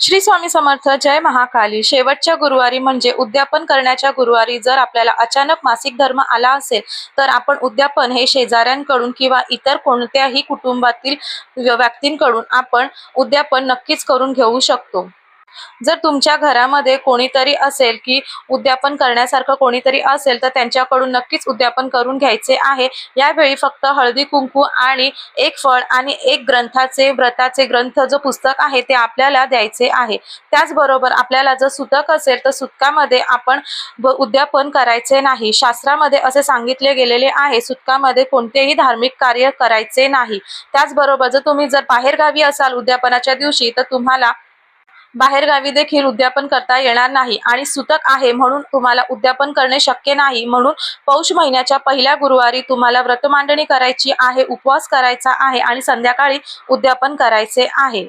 श्री स्वामी समर्थ जय महाकाली. शेवटच्या गुरुवारी म्हणजे उद्यापन करण्याच्या गुरुवारी जर आपल्याला अचानक मासिक धर्म आला असेल तर आपण उद्यापन हे शेजाऱ्यांकडून किंवा इतर कोणत्याही कुटुंबातील व्यक्तींकडून आपण उद्यापन नक्कीच करून घेऊ शकतो. जर तुमच्या घरामध्ये कोणीतरी असेल की उद्यापन करण्यासारखं कोणीतरी असेल तर त्यांच्याकडून नक्कीच उद्यापन करून घ्यायचे आहे. यावेळी फक्त हळदी कुंकू आणि एक फळ आणि एक ग्रंथाचे व्रताचे ग्रंथ जो पुस्तक आहे ते आपल्याला द्यायचे आहे. त्याचबरोबर आपल्याला जर सुतक असेल तर सुतकामध्ये आपण उद्यापन करायचे नाही. शास्त्रामध्ये असे सांगितले गेलेले आहे सुतकामध्ये कोणतेही धार्मिक कार्य करायचे नाही. त्याचबरोबर जर तुम्ही जर बाहेरगावी असाल उद्यापनाच्या दिवशी तर तुम्हाला बाहेरगावी देखील उद्यापन करता येणार नाही आणि सुतक आहे म्हणून तुम्हाला उद्यापन करणे शक्य नाही म्हणून पौष महिन्याच्या पहिल्या गुरुवारी तुम्हाला व्रतमांडणी करायची आहे उपवास करायचा आहे आणि संध्याकाळी उद्यापन करायचे आहे.